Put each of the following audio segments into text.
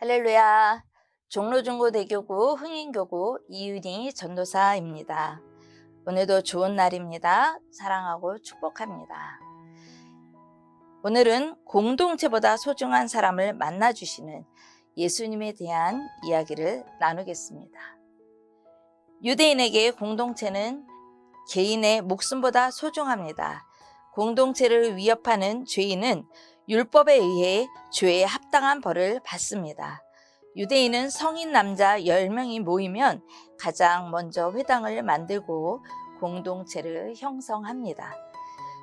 할렐루야. 종로중고대교구 흥인교구 이윤희 전도사입니다. 오늘도 좋은 날입니다. 사랑하고 축복합니다. 오늘은 공동체보다 소중한 사람을 만나주시는 예수님에 대한 이야기를 나누겠습니다. 유대인에게 공동체는 개인의 목숨보다 소중합니다. 공동체를 위협하는 죄인은 율법에 의해 죄에 합당한 벌을 받습니다. 유대인은 성인 남자 10명이 모이면 가장 먼저 회당을 만들고 공동체를 형성합니다.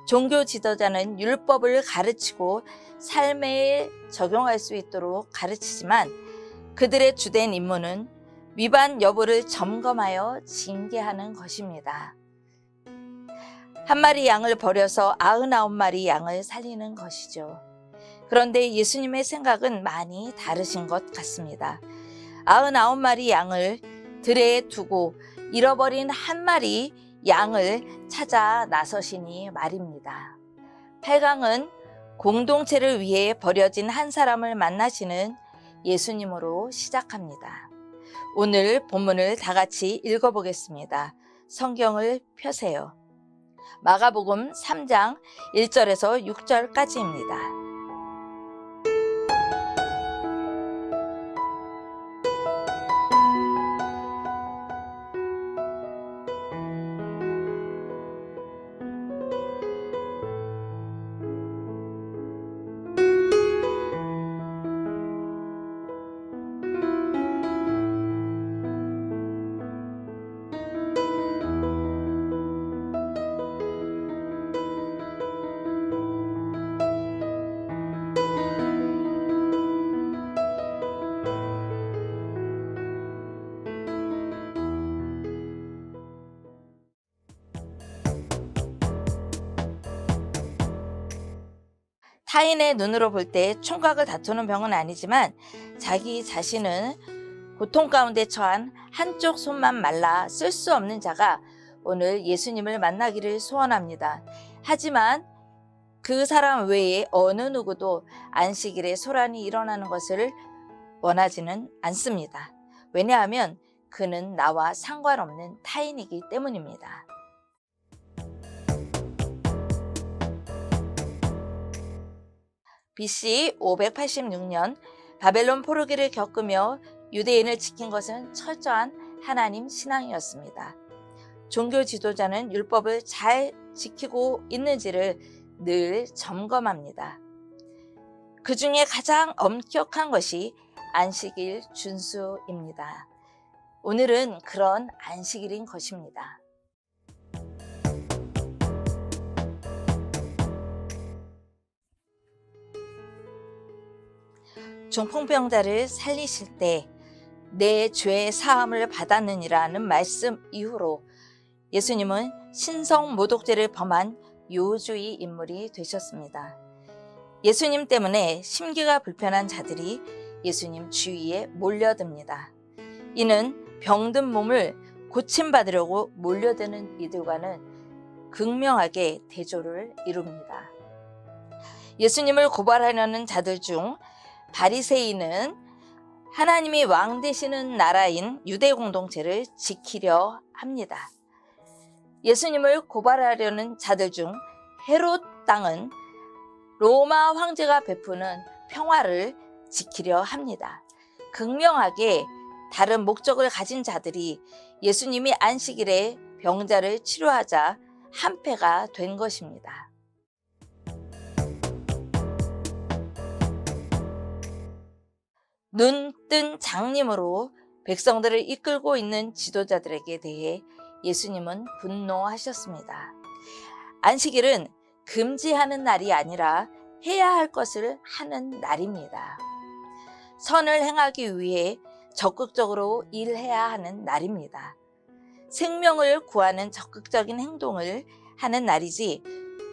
종교 지도자는 율법을 가르치고 삶에 적용할 수 있도록 가르치지만 그들의 주된 임무는 위반 여부를 점검하여 징계하는 것입니다. 한 마리 양을 버려서 아흔아홉 마리 양을 살리는 것이죠. 그런데 예수님의 생각은 많이 다르신 것 같습니다. 아흔아홉 마리 양을 들에 두고 잃어버린 한 마리 양을 찾아 나서시니 말입니다. 8강은 공동체를 위해 버려진 한 사람을 만나시는 예수님으로 시작합니다. 오늘 본문을 다 같이 읽어보겠습니다. 성경을 펴세요. 마가복음 3장 1절에서 6절까지입니다. 타인의 눈으로 볼 때 총각을 다투는 병은 아니지만 자기 자신은 고통 가운데 처한 한쪽 손만 말라 쓸 수 없는 자가 오늘 예수님을 만나기를 소원합니다. 하지만 그 사람 외에 어느 누구도 안식일에 소란이 일어나는 것을 원하지는 않습니다. 왜냐하면 그는 나와 상관없는 타인이기 때문입니다. BC 586년 바벨론 포로기를 겪으며 유대인을 지킨 것은 철저한 하나님 신앙이었습니다. 종교 지도자는 율법을 잘 지키고 있는지를 늘 점검합니다. 그 중에 가장 엄격한 것이 안식일 준수입니다. 오늘은 그런 안식일인 것입니다. 중풍병자를 살리실 때 내 죄의 사함을 받았느니라는 말씀 이후로 예수님은 신성 모독죄를 범한 요주의 인물이 되셨습니다. 예수님 때문에 심기가 불편한 자들이 예수님 주위에 몰려듭니다. 이는 병든 몸을 고침받으려고 몰려드는 이들과는 극명하게 대조를 이룹니다. 예수님을 고발하려는 자들 중 바리새인은 하나님이 왕 되시는 나라인 유대 공동체를 지키려 합니다. 예수님을 고발하려는 자들 중 헤롯 땅은 로마 황제가 베푸는 평화를 지키려 합니다. 극명하게 다른 목적을 가진 자들이 예수님이 안식일에 병자를 치료하자 한패가 된 것입니다. 눈뜬 장님으로 백성들을 이끌고 있는 지도자들에게 대해 예수님은 분노하셨습니다. 안식일은 금지하는 날이 아니라 해야 할 것을 하는 날입니다. 선을 행하기 위해 적극적으로 일해야 하는 날입니다. 생명을 구하는 적극적인 행동을 하는 날이지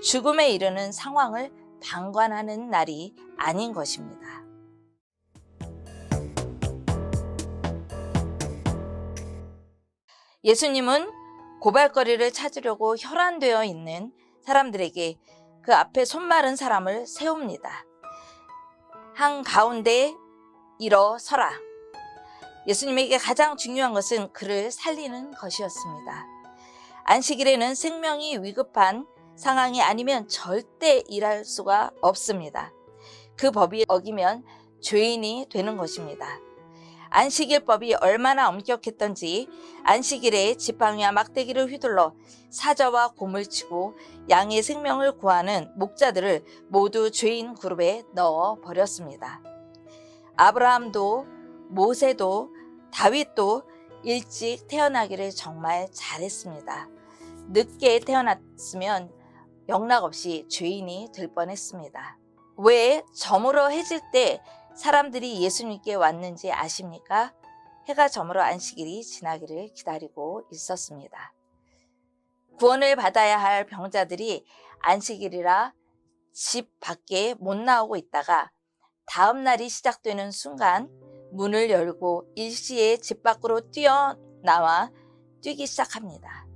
죽음에 이르는 상황을 방관하는 날이 아닌 것입니다. 예수님은 고발거리를 찾으려고 혈안되어 있는 사람들에게 그 앞에 손마른 사람을 세웁니다. 한 가운데 일어서라. 예수님에게 가장 중요한 것은 그를 살리는 것이었습니다. 안식일에는 생명이 위급한 상황이 아니면 절대 일할 수가 없습니다. 그 법이 어기면 죄인이 되는 것입니다. 안식일법이 얼마나 엄격했던지 안식일에 지팡이와 막대기를 휘둘러 사자와 곰을 치고 양의 생명을 구하는 목자들을 모두 죄인 그룹에 넣어 버렸습니다. 아브라함도 모세도 다윗도 일찍 태어나기를 정말 잘했습니다. 늦게 태어났으면 영락없이 죄인이 될 뻔했습니다. 왜 저물어 해질 때 사람들이 예수님께 왔는지 아십니까? 해가 저물어 안식일이 지나기를 기다리고 있었습니다. 구원을 받아야 할 병자들이 안식일이라 집 밖에 못 나오고 있다가 다음 날이 시작되는 순간 문을 열고 일시에 집 밖으로 뛰어나와 뛰기 시작합니다.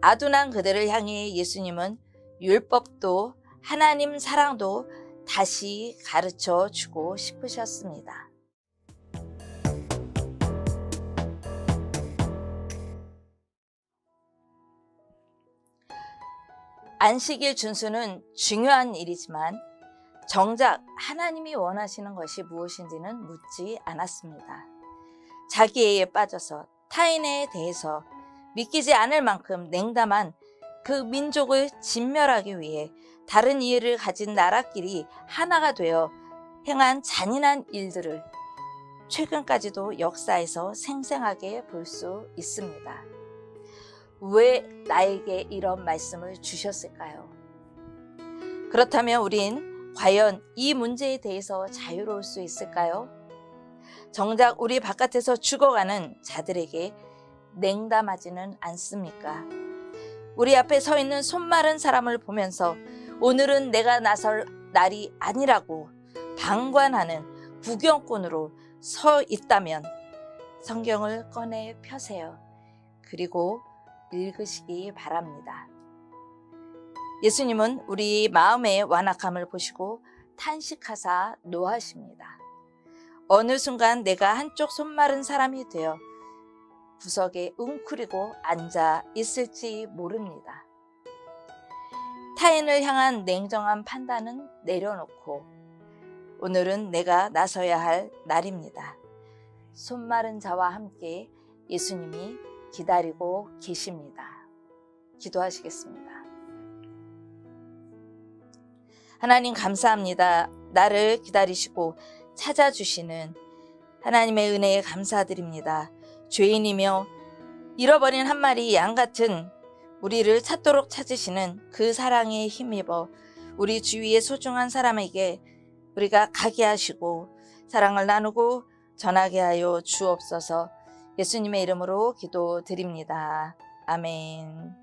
아둔한 그들을 향해 예수님은 율법도 하나님 사랑도 다시 가르쳐 주고 싶으셨습니다. 안식일 준수는 중요한 일이지만 정작 하나님이 원하시는 것이 무엇인지는 묻지 않았습니다. 자기애에 빠져서 타인에 대해서 믿기지 않을 만큼 냉담한 그 민족을 진멸하기 위해 다른 이해를 가진 나라끼리 하나가 되어 행한 잔인한 일들을 최근까지도 역사에서 생생하게 볼 수 있습니다. 왜 나에게 이런 말씀을 주셨을까요? 그렇다면 우린 과연 이 문제에 대해서 자유로울 수 있을까요? 정작 우리 바깥에서 죽어가는 자들에게 냉담하지는 않습니까? 우리 앞에 서 있는 손 마른 사람을 보면서 오늘은 내가 나설 날이 아니라고 방관하는 구경꾼으로 서 있다면 성경을 꺼내 펴세요. 그리고 읽으시기 바랍니다. 예수님은 우리 마음의 완악함을 보시고 탄식하사 노하십니다. 어느 순간 내가 한쪽 손마른 사람이 되어 구석에 웅크리고 앉아 있을지 모릅니다. 타인을 향한 냉정한 판단은 내려놓고 오늘은 내가 나서야 할 날입니다. 손 마른 자와 함께 예수님이 기다리고 계십니다. 기도하시겠습니다. 하나님 감사합니다. 나를 기다리시고 찾아주시는 하나님의 은혜에 감사드립니다. 죄인이며 잃어버린 한 마리 양 같은 우리를 찾도록 찾으시는 그 사랑에 힘입어 우리 주위의 소중한 사람에게 우리가 가게 하시고 사랑을 나누고 전하게 하여 주옵소서 예수님의 이름으로 기도드립니다. 아멘.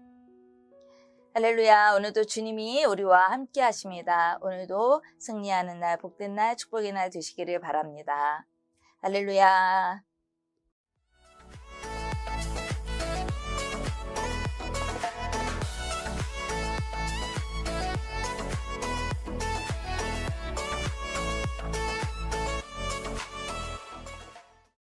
할렐루야. 오늘도 주님이 우리와 함께 하십니다. 오늘도 승리하는 날, 복된 날, 축복의 날 되시기를 바랍니다. 할렐루야.